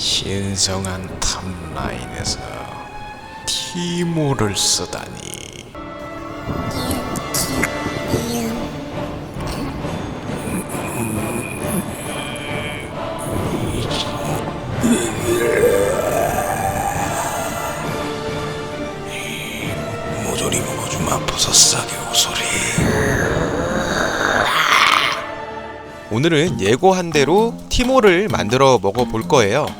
신성한 탑라인에서 티모를 쓰다니 모조리 먹어주마 버섯싸게 오소리 오늘은 예고한 대로 티모를 만들어 먹어 볼 거예요.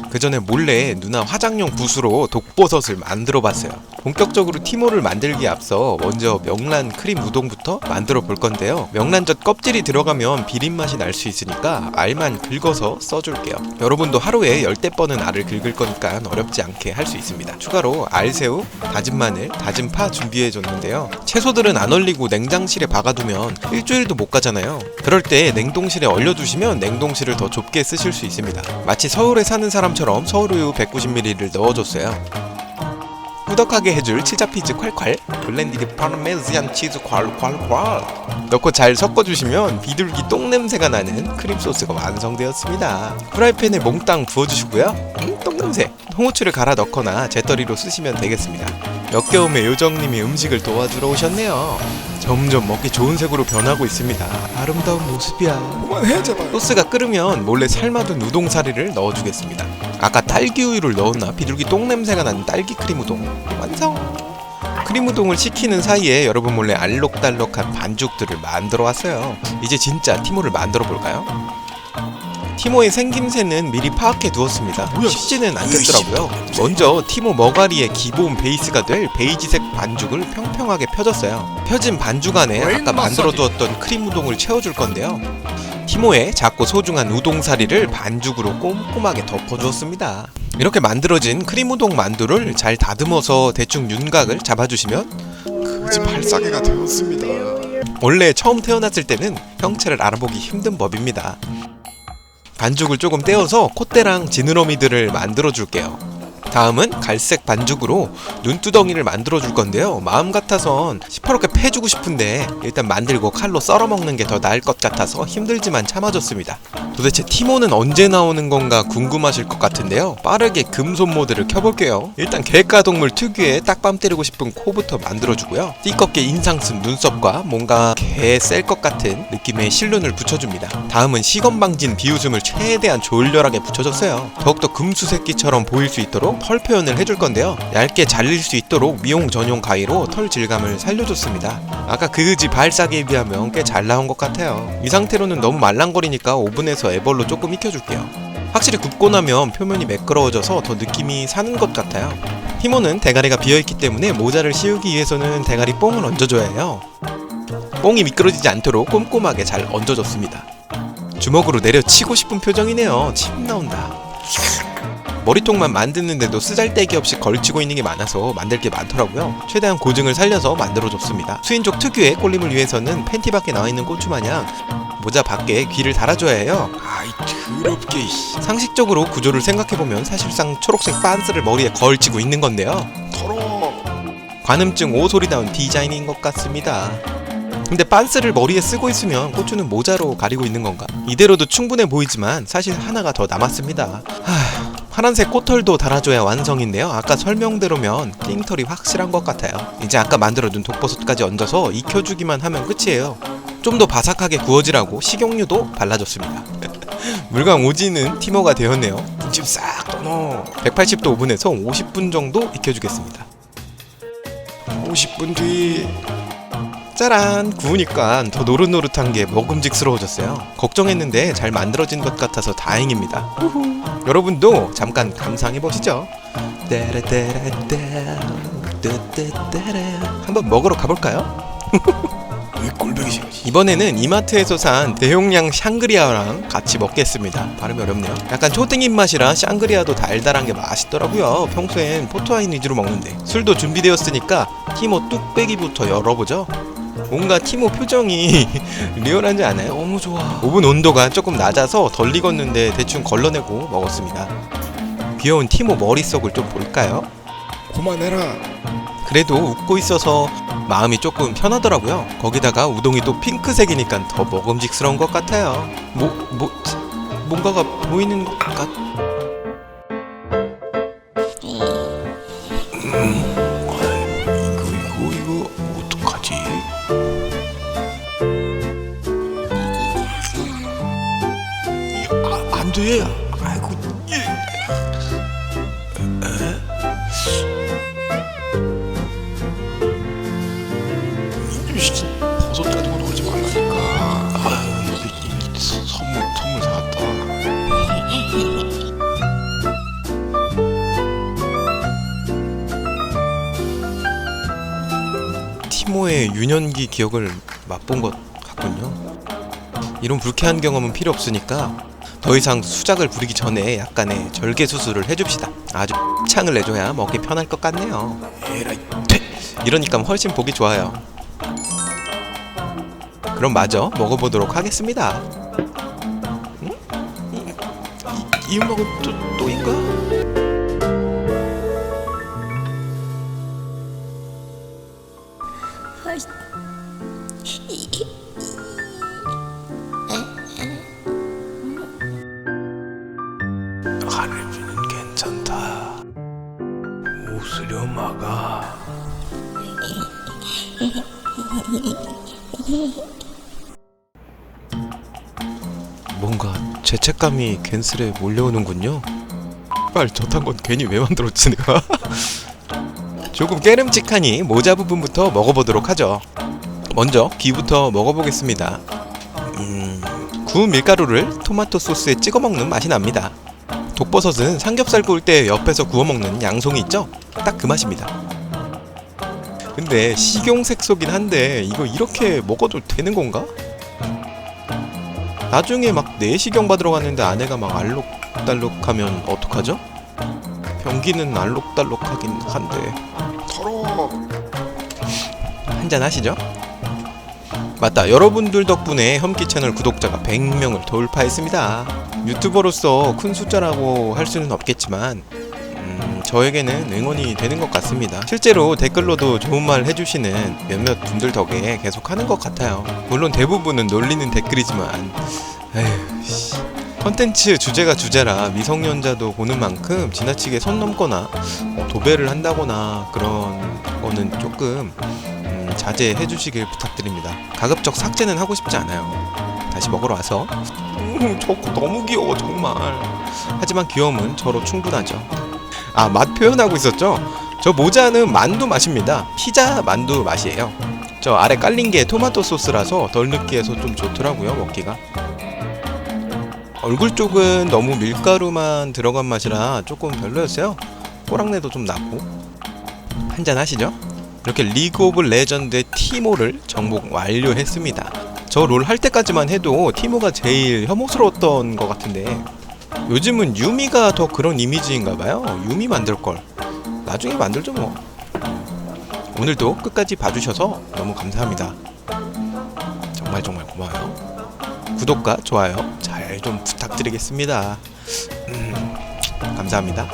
그 전에 몰래 누나 화장용 붓으로 독버섯을 만들어 봤어요. 본격적으로 티모를 만들기에 앞서 먼저 명란 크림 우동부터 만들어 볼 건데요. 명란젓 껍질이 들어가면 비린 맛이 날 수 있으니까 알만 긁어서 써줄게요. 여러분도 하루에 열대 번은 알을 긁을 거니까 어렵지 않게 할 수 있습니다. 추가로 알새우, 다진 마늘, 다진 파 준비해 줬는데요. 채소들은 안 얼리고 냉장실에 박아두면 일주일도 못 가잖아요. 그럴 때 냉동실에 얼려두시면 냉동실을 더 좁게 쓰실 수 있습니다. 마치 서울에 사는 사람처럼 서울우유 190ml를 넣어줬어요. 꾸덕하게 해줄 치자피즈 콸콸 블렌디드 파르메지안 치즈 콸콸콸. 넣고 잘 섞어주시면 비둘기 똥냄새가 나는 크림 소스가 완성되었습니다. 프라이팬에 몽땅 부어주시고요. 음, 똥냄새. 홍후추를 갈아 넣거나 재떨이로 쓰시면 되겠습니다. 역겨움의 요정님이 음식을 도와주러 오셨네요. 점점 먹기 좋은 색으로 변하고 있습니다. 아름다운 모습이야. 그만해 제발 소스가 끓으면 몰래 삶아둔 우동사리를 넣어주겠습니다. 아까 딸기 우유를 넣었나 비둘기 똥 냄새가 나는 딸기 크림 우동 완성. 크림 우동을 식히는 사이에 여러분 몰래 알록달록한 반죽들을 만들어 왔어요. 이제 진짜 티모를 만들어 볼까요? 티모의 생김새는 미리 파악해 두었습니다. 쉽지는 않겠더라고요. 먼저 티모 머가리의 기본 베이스가 될 베이지색 반죽을 평평하게 펴줬어요. 펴진 반죽 안에 아까 만들어 두었던 크림 우동을 채워줄 건데요. 티모에 작고 소중한 우동사리를 반죽으로 꼼꼼하게 덮어주었습니다. 이렇게 만들어진 크림 우동 만두를 잘 다듬어서 대충 윤곽을 잡아주시면 그지 발사계가 되었습니다 원래 처음 태어났을 때는 형체를 알아보기 힘든 법입니다. 반죽을 조금 떼어서 콧대랑 지느러미들을 만들어 줄게요. 다음은 갈색 반죽으로 눈두덩이를 만들어 줄 건데요. 마음 같아선 시퍼렇게 패주고 싶은데 일단 만들고 칼로 썰어 먹는 게 더 나을 것 같아서 힘들지만 참아줬습니다. 도대체 티모는 언제 나오는 건가 궁금하실 것 같은데요. 빠르게 금손 모드를 켜볼게요. 일단 개가동물 특유의 딱밤 때리고 싶은 코부터 만들어주고요. 띠껍게 인상 쓴 눈썹과 뭔가 개셀것 같은 느낌의 실눈을 붙여줍니다. 다음은 시건방진 비웃음을 최대한 졸렬하게 붙여줬어요. 더욱더 금수새끼처럼 보일 수 있도록 털 표현을 해줄 건데요. 얇게 잘릴 수 있도록 미용 전용 가위로 털 질감을 살려줬습니다. 아까 그집 발사기에 비하면 꽤 잘 나온 것 같아요. 이 상태로는 너무 말랑거리니까 오븐에서 애벌로 조금 익혀줄게요. 확실히 굽고 나면 표면이 매끄러워져서 더 느낌이 사는 것 같아요. 티모는 대가리가 비어있기 때문에 모자를 씌우기 위해서는 대가리 뽕을 얹어줘야 해요. 뽕이 미끄러지지 않도록 꼼꼼하게 잘 얹어줬습니다. 주먹으로 내려치고 싶은 표정이네요. 침 나온다. 머리통만 만드는데도 쓰잘데기 없이 걸치고 있는 게 많아서 만들 게 많더라고요. 최대한 고증을 살려서 만들어줬습니다. 수인족 특유의 꼴림을 위해서는 팬티 밖에 나와 있는 고추 마냥 모자 밖에 귀를 달아줘야 해요. 아이 더럽게. 상식적으로 구조를 생각해보면 사실상 초록색 빤스를 머리에 걸치고 있는 건데요. 더러워 관음증 오소리 나온 디자인인 것 같습니다. 근데 빤스를 머리에 쓰고 있으면 고추는 모자로 가리고 있는 건가? 이대로도 충분해 보이지만 사실 하나가 더 남았습니다. 하... 파란색 꽃털도 달아줘야 완성인데요. 아까 설명대로면 띵털이 확실한 것 같아요. 이제 아까 만들어둔 독버섯까지 얹어서 익혀주기만 하면 끝이에요. 좀 더 바삭하게 구워지라고 식용유도 발라줬습니다. 물광 오지는 티모가 되었네요. 찜싹 떠넣어. 180도 오븐에서 50분 정도 익혀주겠습니다. 50분 뒤 짜란 구우니까 더 노릇노릇한 게 먹음직스러워졌어요 걱정했는데 잘 만들어진 것 같아서 다행입니다 여러분도 잠깐 감상해 보시죠 한번 먹으러 가볼까요? 꼴보기 이번에는 이마트에서 산 대용량 샹그리아랑 같이 먹겠습니다. 발음이 어렵네요. 약간 초딩 입맛이라 샹그리아도 달달한 게 맛있더라고요. 평소엔 포토와인 위주로 먹는데 술도 준비되었으니까 티모 뚝배기부터 열어보죠. 뭔가 티모 표정이 리얼하지 않아요? 너무 좋아. 오븐 온도가 조금 낮아서 덜 익었는데 대충 걸러내고 먹었습니다. 귀여운 티모 머릿속을 좀 볼까요? 그만해라 그래도 웃고 있어서 마음이 조금 편하더라고요. 거기다가 우동이 또 핑크색이니까 더 먹음직스러운 것 같아요. 뭐, 뭐, 뭔가가 보이는 것 같... 안 돼 아이고 예. 에? 씨, 버섯 가지고 놀지 말라니까 아유 이게, 이게 서- 선물 선물 사왔다 티모의 유년기 기억을 맛본 것 같군요. 이런 불쾌한 경험은 필요 없으니까 더 이상 수작을 부리기 전에 약간의 절개 수술을 해줍시다. 아주 창을 내줘야 먹기 편할 것 같네요. 에라이 돼 이러니까 훨씬 보기 좋아요. 그럼 마저 먹어보도록 하겠습니다. 음? 이, 이 음악은 또, 또 인가? 할애비는 괜찮다 웃으려 막아 뭔가 죄책감이 괜스레 몰려오는군요. 빨 저탄 건 괜히 왜 만들었지 내가? 조금 깨름직하니 모자 부분부터 먹어보도록 하죠. 먼저 귀부터 먹어보겠습니다. 음, 구운 밀가루를 토마토 소스에 찍어 먹는 맛이 납니다. 독버섯은 삼겹살 구울 때 옆에서 구워 먹는 양송이 있죠? 딱 그 맛입니다. 근데 식용색소긴 한데 이거 이렇게 먹어도 되는 건가? 나중에 막 내시경 받으러 갔는데 아내가 막 알록달록하면 어떡하죠? 변기는 알록달록하긴 한데 더러워 한잔 하시죠? 맞다 여러분들 덕분에 험기 채널 구독자가 100명을 돌파했습니다 유튜버로서 큰 숫자라고 할 수는 없겠지만 음, 저에게는 응원이 되는 것 같습니다 실제로 댓글로도 좋은 말 해주시는 몇몇 분들 덕에 계속 하는 것 같아요 물론 대부분은 놀리는 댓글이지만 에휴 씨 컨텐츠 주제가 주제라 미성년자도 보는 만큼 지나치게 선 넘거나 뭐 도배를 한다거나 그런 거는 조금 음, 자제해 주시길 부탁드립니다. 가급적 삭제는 하고 싶지 않아요. 다시 먹으러 와서 음, 저거 너무 귀여워 정말. 하지만 귀여움은 저로 충분하죠. 아 맛 표현하고 있었죠? 저 모자는 만두 맛입니다. 피자 만두 맛이에요. 저 아래 깔린 게 토마토 소스라서 덜 느끼해서 좀 좋더라고요 먹기가. 얼굴 쪽은 너무 밀가루만 들어간 맛이라 조금 별로였어요. 꼬랑내도 좀 나고. 한잔 하시죠. 이렇게 리그 오브 레전드의 티모를 정복 완료했습니다. 저 롤 할 때까지만 해도 티모가 제일 혐오스러웠던 것 같은데 요즘은 유미가 더 그런 이미지인가 봐요. 유미 만들 걸. 나중에 만들죠 뭐. 오늘도 끝까지 봐주셔서 너무 감사합니다. 정말 정말 고마워요. 구독과 좋아요 잘 좀 부탁드리겠습니다. 음, 감사합니다.